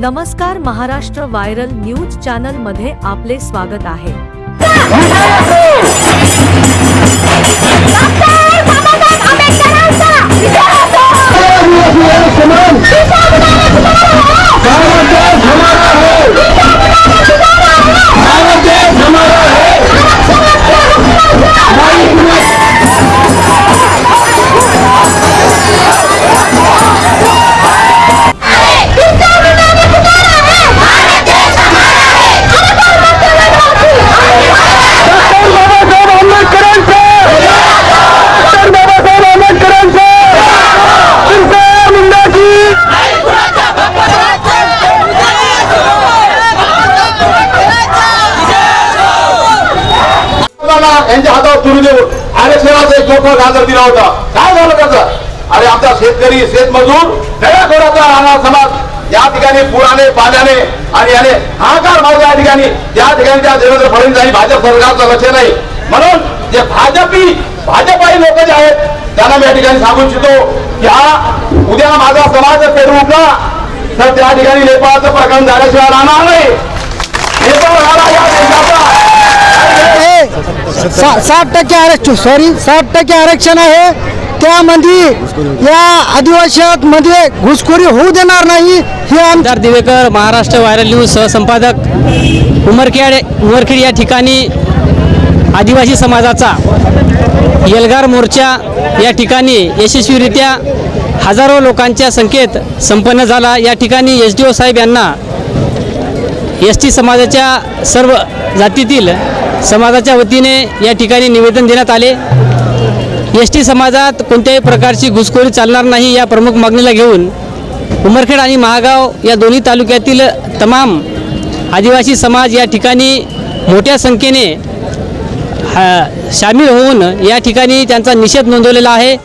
नमस्कार Maharashtra viral news चॅनलमध्ये आपले स्वागत आहे. गुरुदेव आरक्षणाचा एक मोठा गाजर दिला होता. काय झालं त्याचं? अरे आमचा शेतकरी शेतमजूर नव्या राहणार समाज या ठिकाणी पुराने पाण्याने आणि याने हाकार मारला या ठिकाणी. या ठिकाणी त्या देवेंद्र फडणवीस आणि भाजप सरकारचं लक्ष नाही. म्हणून जे भाजपी भाजपाई लोक जे आहेत त्यांना मी या ठिकाणी सांगू इच्छितो की हा उद्या माझा समाज जर पेरू उठला तर त्या ठिकाणी नेपाळचं प्रकरण झाल्याशिवाय राहणार नाही. सा- साठ टक्के आरक्षण सॉरी साठ टक्के आरक्षण आहे. त्यामध्ये या आदिवासीमध्ये घुसखोरी होऊ देणार नाही. हे आमदार दिवेकर महाराष्ट्र व्हायरल न्यूज सहसंपादक उमरखेड उमरखेड या ठिकाणी आदिवासी समाजाचा येलगार मोर्चा या ठिकाणी यशस्वीरित्या हजारो लोकांच्या संख्येत संपन्न झाला. या ठिकाणी एस डी ओ साहेब यांना एस टी समाजाच्या सर्व जातीतील समाजाच्या वतीने या ठिकाणी निवेदन देण्यात आले. एस टी समाजात कोणत्याही प्रकारची घुसखोरी चालणार नाही या प्रमुख मागणीला घेऊन उमरखेड आणि महागाव या दोन्ही तालुक्यातील तमाम आदिवासी समाज या ठिकाणी मोठ्या संख्येने सामील होऊन या ठिकाणी त्यांचा निषेध नोंदवलेला आहे.